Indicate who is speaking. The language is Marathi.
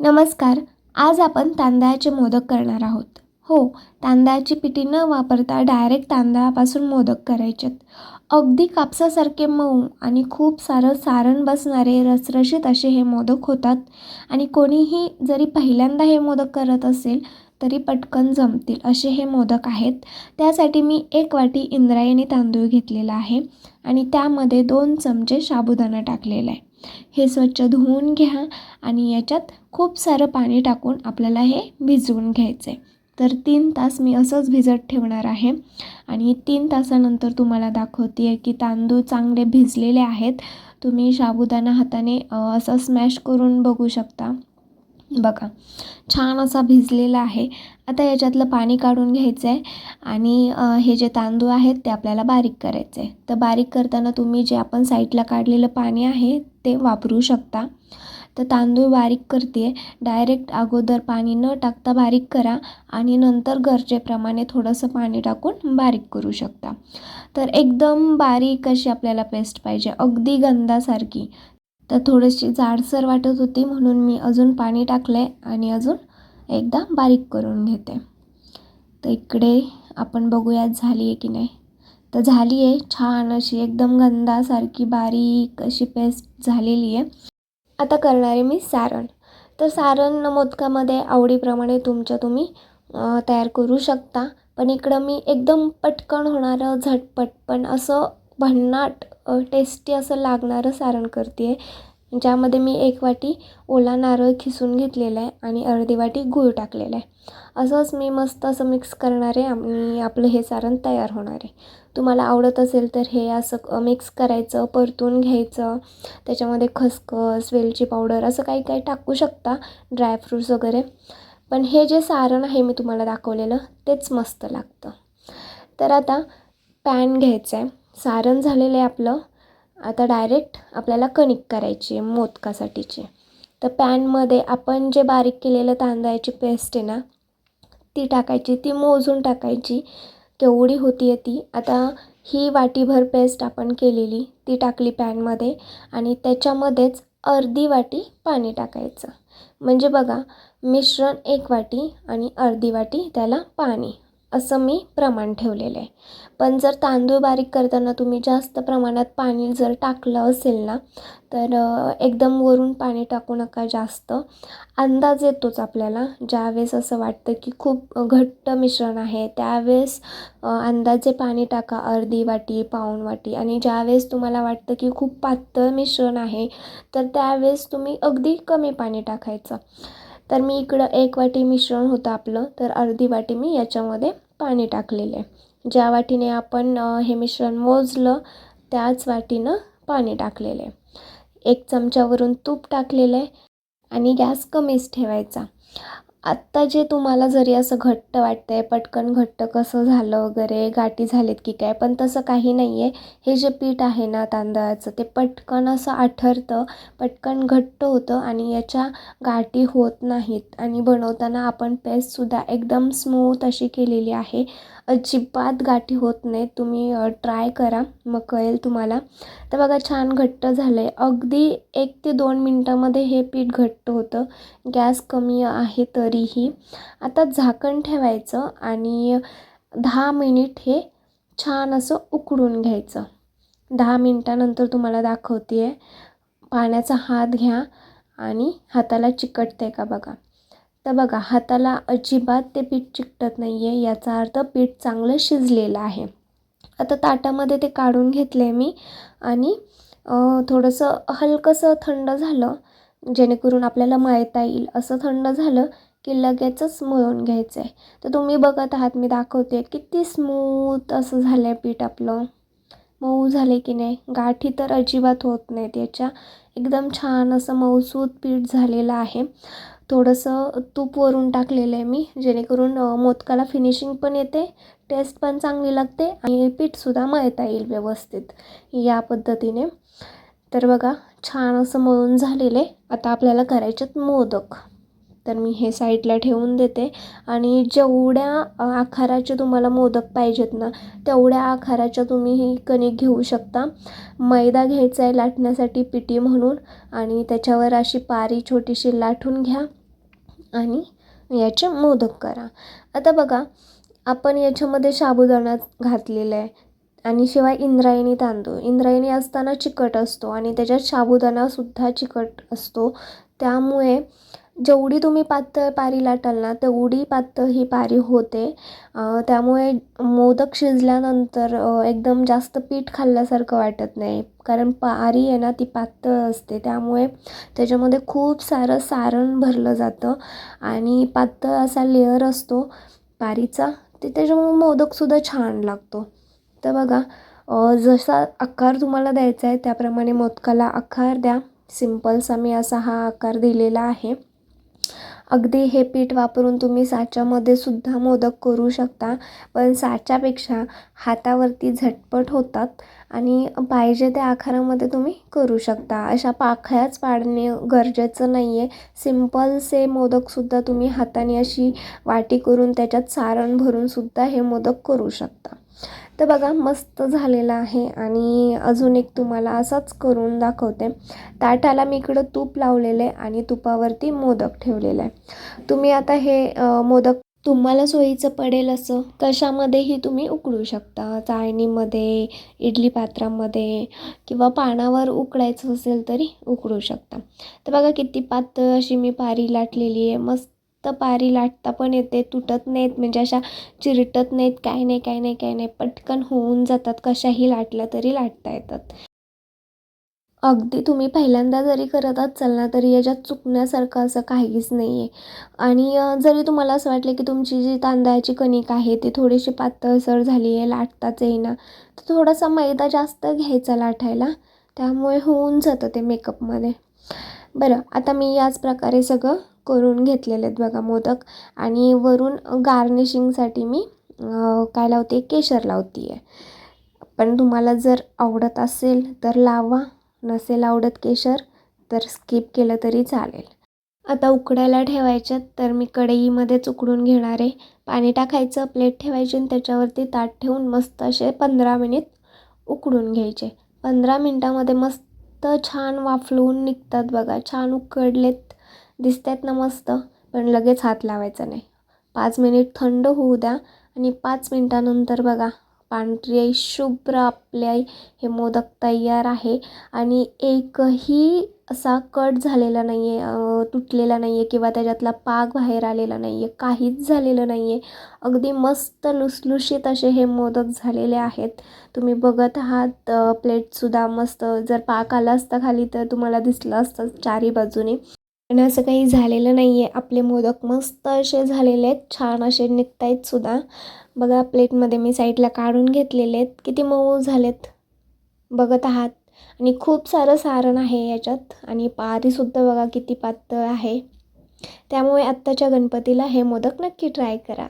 Speaker 1: नमस्कार आज आपण तांदळाचे मोदक करणार आहोत. हो तांदळाची पिठी न वापरता डायरेक्ट तांदळापासून मोदक करायचेत. अगदी कापसासारखे मऊ आणि खूप सारं सारण बसणारे रसरशीत असे हे मोदक होतात आणि कोणीही जरी पहिल्यांदा हे मोदक करत असेल तरी पटकन जमतील असे हे मोदक आहेत. त्यासाठी मी एक वाटी इंद्रायणी तांदूळ घेतलेला आहे आणि त्यामध्ये दोन चमचे साबुदाणा टाकलेला आहे. हे स्वच्छ धुवून घ्या आणि याच्यात खूप सारं पाणी टाकून आपल्याला हे भिजवून घ्यायचं आहे तर तीन तास मी असंच भिजत ठेवणार आहे. आणि तीन तासानंतर तुम्हाला दाखवते आहे की तांदूळ चांगले भिजलेले आहेत. तुम्ही साबुदाणा हाताने असं स्मॅश करून बघू शकता. बघा छान असा भिजलेला आहे. आता याच्यातलं पाणी काढून घ्यायचं आहे आणि हे जे तांदूळ आहेत ते आपल्याला बारीक करायचे आहे तर बारीक करताना तुम्ही जे आपण साईडला काढलेलं पाणी आहे ते वापरू शकता. तर तांदूळ बारीक करते आहे डायरेक्ट अगोदर पाणी न टाकता बारीक करा आणि नंतर गरजेप्रमाणे थोडंसं पाणी टाकून बारीक करू शकता. तर एकदम बारीक अशी आपल्याला पेस्ट पाहिजे. अगदी गंधासारखी. तर थोडीशी जाडसर वाटत होती म्हणून मी अजून पाणी टाकलं आहे आणि अजून एकदा बारीक करून घेते. तर इकडे आपण बघूयात झाली आहे की नाही. तर झाली आहे छान अशी एकदम गंधासारखी बारीक अशी पेस्ट झालेली आहे. आता करणार आहे मी सारण. तर सारण मोदकामध्ये आवडीप्रमाणे तुमच्या तुम्ही तयार करू शकता. पण इकडं मी एकदम पटकन होणारं झटपट पण असं भन्नाट टेस्टी असं लागणारं सारण करते आहे ज्यामध्ये मी एक वाटी ओला नारळ खिसून घेतलेला आहे आणि अर्धी वाटी गूळ टाकलेला आहे. असंच मी मस्त असं मिक्स करणार आहे आणि आपलं हे सारण तयार होणार आहे. तुम्हाला आवडत असेल तर हे असं मिक्स करायचं परतून घ्यायचं. त्याच्यामध्ये खसखस वेलची पावडर असं काही काही टाकू शकता ड्रायफ्रूट्स वगैरे. पण हे जे सारण आहे मी तुम्हाला दाखवलेलं तेच मस्त लागतं. तर आता पॅन घ्यायचं आहे सारण झालेलं आहे आपलं. आता डायरेक्ट आपल्याला कणिक करायची आहे मोदकासाठीची. तर पॅनमध्ये आपण जे बारीक केलेलं तांदळाची पेस्ट आहे ना ती टाकायची ती मोजून टाकायची. केवढी होती आहे ती? आता ही वाटीभर पेस्ट आपण केलेली ती टाकली पॅनमध्ये आणि त्याच्यामध्येच अर्धी वाटी पाणी टाकायचं. म्हणजे बघा मिश्रण एक वाटी आणि अर्धी वाटी त्याला पाणी. असं मी प्रमाण ठेवलेलं आहे. पण जर तांदूळ बारीक करताना तुम्ही जास्त प्रमाणात पाणी जर टाकलं असेल ना तर एकदम वरून पाणी टाकू नका जास्त. अंदाज येतोच आपल्याला. ज्यावेळेस असं वाटतं की खूप घट्ट मिश्रण आहे त्यावेळेस अंदाजे पाणी टाका. अर्धी वाटी पाऊण वाटी. आणि ज्यावेळेस तुम्हाला वाटतं की खूप पातळ मिश्रण आहे तर त्यावेळेस तुम्ही अगदी कमी पाणी टाकायचं. तर मी इकडं एक वाटी मिश्रण होतं आपलं तर अर्धी वाटी मी याच्यामध्ये पाणी टाकलेलं आहे. ज्या वाटीने आपण हे मिश्रण मोजलं त्याच वाटीनं पाणी टाकलेलं आहे. एक चमच्यावरून तूप टाकलेलं आहे आणि गॅस कमीच ठेवायचा. आत्ता जे तुम्हाला जरी असं घट्ट वाटतं आहे पटकन घट्ट कसं झालं वगैरे गाठी झालेत की काय पण तसं काही नाही आहे हे जे पीठ आहे ना तांदळाचं ते पटकन असं आठरतं पटकन घट्ट होतं आणि याच्या गाठी होत नाहीत. आणि बनवताना आपण पेस्टसुद्धा एकदम स्मूथ अशी केलेली आहे. अजिबात गाठी होत नाही तुम्ही ट्राय करा. मग कळेल तुम्हाला. तर बघा छान घट्ट झालं आहे अगदी एक ते दोन मिनटामध्ये हे पीठ घट्ट होतं. गॅस कमी आहे तरीही. आता झाकण ठेवायचं आणि दहा मिनिट हे छान असं उकडून घ्यायचं. दहा मिनटानंतर तुम्हाला दाखवते आहे पाण्याचा हात घ्या आणि हाताला चिकटते का बघा. तर बघा हाताला अजिबात ते पीठ चिकटत नाही आहे याचा अर्थ पीठ चांगलं शिजलेलं आहे. आता ताटामध्ये ते काढून घेतलं आहे मी आणि थोडंसं हलकंसं थंड झालं जेणेकरून आपल्याला मळता येईल. असं थंड झालं की लगेचच मळून घ्यायचं आहे तर तुम्ही बघत आहात मी दाखवते किती स्मूथ असं झालं आहे पीठ आपलं. मऊ झाले की नाही? गाठी तर अजिबात होत नाहीत याच्या. एकदम छान असं मऊसूत पीठ झालेलं आहे. थोडंसं तूप वरून टाकलेलं आहे मी जेणेकरून मोदकाला फिनिशिंग पण येते टेस्ट पण चांगली लागते आणि पीठसुद्धा मळता येईल व्यवस्थित या पद्धतीने. तर बघा छान असं मळून झालेलं. आहे आता आपल्याला करायच्यात मोदक. तर मी हे साईडला ठेवून देते आणि जेवढ्या आकाराचे तुम्हाला मोदक पाहिजेत ना तेवढ्या आकाराच्या तुम्ही ही कणिक घेऊ शकता. मैदा घ्यायचा आहे लाटण्यासाठी पिटी म्हणून आणि त्याच्यावर अशी पारी छोटीशी लाटून घ्या. आणि याचे मोदक करा. आता बघा आपण याच्यामध्ये साबुदाणा घातलेला आहे. आणि शिवाय इंद्रायणी तांदूळ. इंद्रायणी असताना चिकट असतो आणि त्याच्यात साबुदाणासुद्धा चिकट असतो. त्यामुळे जेवढी तुम्ही पातळ पारी लाटाल ना तेवढी पातळ ही पारी होते. त्यामुळे मोदक शिजल्यानंतर एकदम जास्त पीठ खाल्ल्यासारखं वाटत नाही. कारण पारी आहे ना ती पातळ असते. त्यामुळे त्याच्यामध्ये खूप सारं सारण भरलं जातं आणि पातळ असा लेअर असतो पारीचा. ते त्याच्यामुळे मोदकसुद्धा छान लागतो. तर बघा जसा आकार तुम्हाला द्यायचा आहे त्याप्रमाणे मोदकाला आकार द्या. सिम्पल्स मी असा हा आकार दिलेला आहे. अगदी हे पीठ वापरून तुम्ही साच्यामध्ये सुद्धा मोदक करू शकता पण साच्यापेक्षा हातावरती झटपट होतात आणि पाहिजे त्या आकारामध्ये तुम्ही करू शकता. अशा पाखळ्याच पाडणे गरजेचं नाही आहे सिम्पलसे मोदकसुद्धा तुम्ही हाताने अशी वाटी करून त्याच्यात सारण भरूनसुद्धा हे मोदक करू शकता. तर बघा मस्त झालेलं आहे आणि अजून एक तुम्हाला असाच करून दाखवते. ताटाला मी इकडं तूप लावलेलं आहे आणि तुपावरती मोदक ठेवलेलं आहे. तुम्ही आता हे मोदक तुम्हाला सोयीचं पडेल असं कशामध्येही तुम्ही उकळू शकता. चाळणीमध्ये इडली पात्रामध्ये किंवा पानावर उकळायचं असेल तरी उकळू शकता. तर बघा किती पातळ अशी मी पारी लाटलेली आहे. मस्त पारी लाटता पण येते तुटत नाहीत म्हणजे अशा चिरटत नाहीत काय नाही काय नाही काय नाही पटकन होऊन जातात कशाही लाटल्या तरी लाटता येतात. अगदी तुम्ही पहिल्यांदा जरी करत असाल ना तरी याच्यात चुकण्यासारखं असं काहीच नाही आहे आणि जरी तुम्हाला असं वाटलं की तुमची जी तांदळाची कणिक आहे ती थोडीशी पातळसर झाली आहे लाटताच येईना तर थोडासा मैदा जास्त घ्यायचा लाटायला त्यामुळे होऊन जातं ते मेकअपमध्ये बरं आता मी याच प्रकारे सगळं करून घेतलेले आहेत बघा मोदक. आणि वरून गार्निशिंगसाठी मी काय लावते केशर लावते आहे पण तुम्हाला जर आवडत असेल तर लावा नसेल आवडत केशर तर स्किप केलं तरी चालेल. आता उकडायला ठेवायच्यात तर मी कढईमध्येच उकडून घेणार आहे. पाणी टाकायचं प्लेट ठेवायची आणि त्याच्यावरती ताट ठेवून मस्त असे पंधरा मिनिट उकडून घ्यायचे. पंधरा मिनटामध्ये मस्त छान वाफलवून निघतात बघा. छान उकडलेत दिसतात ना मस्त पण लगेच हात लावायचा नाही. पाच मिनिट थंड होऊ द्या आणि पाच मिनटानंतर बघा पांढरी शुभ्र आपल्या हे मोदक तयार आहे. आणि एकही असा कट झालेला नाही आहे तुटलेला नाही आहे किंवा त्याच्यातला पाक बाहेर आलेला नाही आहे काहीच झालेलं नाही आहे अगदी मस्त लुसलुशीत असे हे मोदक झालेले आहेत. तुम्ही बघत आहात प्लेटसुद्धा मस्त. जर पाक आला असता खाली तर तुम्हाला दिसलं असतं चारी बाजूने. पण असं काही झालेलं नाही आहे आपले मोदक मस्त असे झालेले आहेत. छान असे निघत आहेत सुद्धा. बघा प्लेटमध्ये मी साईडला काढून घेतलेले आहेत. किती मऊ झालेत. बघत आहात. आणि खूप सारं सारण आहे याच्यात. आणि पारीसुद्धा बघा किती पातळ आहे. त्यामुळे आत्ताच्या गणपतीला हे मोदक नक्की ट्राय करा.